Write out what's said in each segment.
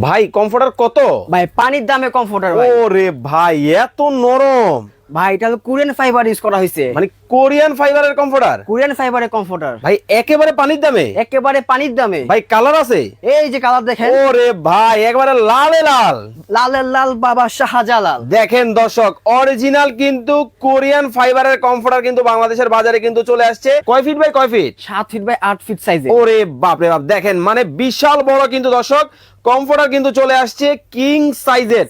ভাই কমফোর্টার কত? ভাই পানির দামে কমফোর্টার ভাই। ওরে ভাই এত নরম। ভাই এটা কোরিয়ান ফাইবার ইউজ করা হয়েছে মানে কোরিয়ান ফাইবারের কমফোর্টার কোরিয়ান ফাইবারের কমফোর্টার ভাই একেবারে পানির দামে? একেবারে পানির দামে। ভাই কালার আছে? এই যে কালার দেখেন। ওরে ভাই একবারে লালে লাল। লালের লাল বাবা শাহজালাল। দেখেন দর্শক অরিজিনাল কিন্তু কোরিয়ান ফাইবারের কমফোর্টার কিন্তু বাংলাদেশের বাজারে কিন্তু চলে আসছে। কয় ফিট বাই কয় ফিট সাত ফিট বাই আট ফিট সাইজে ওরে বাপ রে বাপ দেখেন মানে বিশাল বড় কিন্তু দর্শক কমফোর্টার কিন্তু চলে আসছে কিং সাইজের।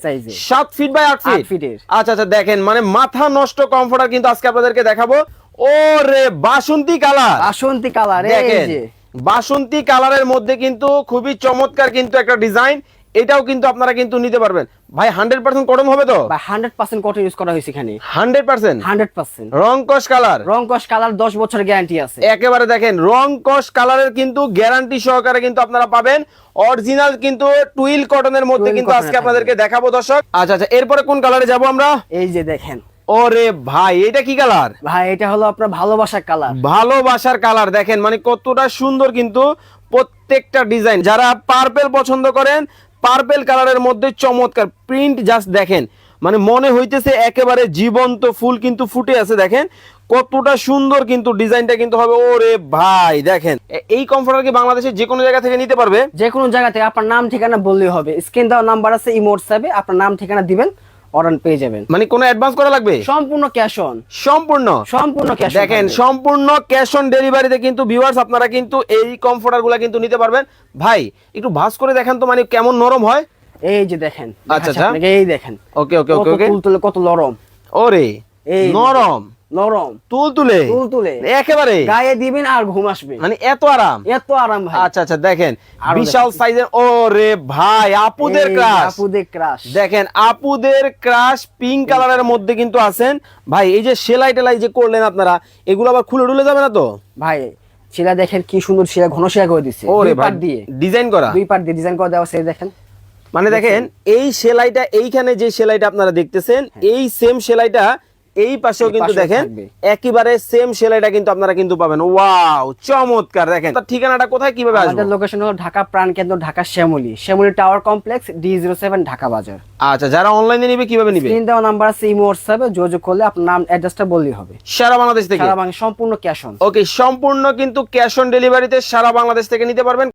সাত ফিট বাই আট ফিট। ফিটের। আচ্ছা আচ্ছা দেখেন মানে মাথা নষ্ট কমফোর্টার কিন্তু আজকে আপনাদেরকে দেখাবো। ও রে বাসন্তী কালার। বাসন্তী কালার দেখেন বাসন্তী কালারের মধ্যে কিন্তু খুবই চমৎকার কিন্তু একটা ডিজাইন। এটাও কিন্তু আপনারা কিন্তু নিতে পারবেন। ভাই হান্ড্রেড পার্সেন্ট কটন হবে তো? বা হান্ড্রেড পার্সেন্ট কটন ইউজ করা হয়েছে এখানে। হান্ড্রেড পার্সেন্ট হান্ড্রেড পার্সেন্ট রং কস কালার রং কস কালার দশ বছর গ্যারান্টি আছে। একেবারে দেখেন রং কস কালারের কিন্তু গ্যারান্টি সহকারে কিন্তু আপনারা পাবেন। অরিজিনাল কিন্তু টুইল কটনের মধ্যে কিন্তু আজকে আপনাদেরকে দেখাবো দর্শক। আচ্ছা আচ্ছা এরপরে কোন কালারে যাব আমরা? এই যে দেখেন। ওরে ভাই এটা কি কালার ভাই এটা হলো আপনার ভালোবাসার কালার ভালোবাসার কালার দেখেন মানে কতটা সুন্দর কিন্তু প্রত্যেকটা ডিজাইন যারা পার্পেল পছন্দ করেন পার্পেল কালারের মধ্যে চমৎকার প্রিন্ট জাস্ট দেখেন। মানে মনে হইতেছে একেবারে জীবন্ত ফুল কিন্তু ফুটে আছে, দেখেন। কতটা সুন্দর কিন্তু ডিজাইনটা কিন্তু হবে, ওরে ভাই, দেখেন। এই কমফোর্টার কি বাংলাদেশে যে কোনো জায়গা থেকে নিতে পারবে? যে কোনো জায়গা থেকে আপনার নাম ঠিকানা বললেই হবে। স্ক্রিন দেওয়ার নাম্বার আছে ইমোট সাবে আপনার নাম ঠিকানা দিবেন। অর্ডার পেয়ে যাবেন। মানে কোনো অ্যাডভান্স করা লাগবে? সম্পূর্ণ ক্যাশ অন সম্পূর্ণ? সম্পূর্ণ ক্যাশ দেখেন সম্পূর্ণ ক্যাশ অন ডেলিভারিতে কিন্তু ভিউয়ার্স আপনারা কিন্তু এই কমফোর্টারগুলো কিন্তু নিতে পারবেন। ভাই একটু ভাস করে দেখেন তো মানে কেমন নরম হয়। এই যে দেখেন আচ্ছা, আচ্ছা। এই দেখেন। ওকে ওকে ওকে কত ওকে কত নরম। ওরে নরম। নরম। তুল তুলে। তুলতুলে একেবারে। গায়ে দিবেন আর ঘুম আসবে। মানে এত আরাম। এত আরাম ভাই। আচ্ছা আচ্ছা দেখেন বিশাল সাইজের ওরে ভাই আপুদের ক্রাশ আপুদের ক্রাশ দেখেন আপুদের ক্রাশ পিঙ্ক কালারের মধ্যে কিন্তু আছেন। ভাই এই যে সেলাই টেলাই যে করলেন আপনারা এগুলো আবার খুলে টুলে যাবে না তো? ভাই শিলা দেখেন কি সুন্দর শিলা ঘন শিলা করে দিচ্ছে ওরে দুই পাট দিয়ে। ডিজাইন করা। দুই পাট দিয়ে ডিজাইন করে দেওয়া সেই দেখেন। মানে দেখেন এই সেলাইটা এইখানে যে সেলাইটা আপনারা দেখতেছেন এই সেম সেলাইটা এই পাশেও কিন্তু দেখেন। একেবারে সেম সেলাইটা কিন্তু আপনারা কিন্তু পাবেন। ওয়াও চমৎকার দেখেন। তার ঠিকানাটা কোথায় কীভাবে আমাদের আসবে? লোকেশন হলো ঢাকা প্রাণ কেন্দ্র Dhaka Shyamoli. Shyamoli tower complex D zero seven Dhaka বাজার। আচ্ছা যারা অনলাইনে নিবে কীভাবে নিবে? স্ক্রিন দেওয়া নাম্বার আছে ইমো হোয়াটসঅ্যাপে যোগাযোগ করলে আপনার নাম অ্যাড্রেসটা বললেই হবে। সারা বাংলাদেশ থেকে? সারা বাংলা সম্পূর্ণ ক্যাশ অন ওকে সম্পূর্ণ কিন্তু ক্যাশ অন ডেলিভারিতে সারা বাংলাদেশ থেকে নিতে পারবেন।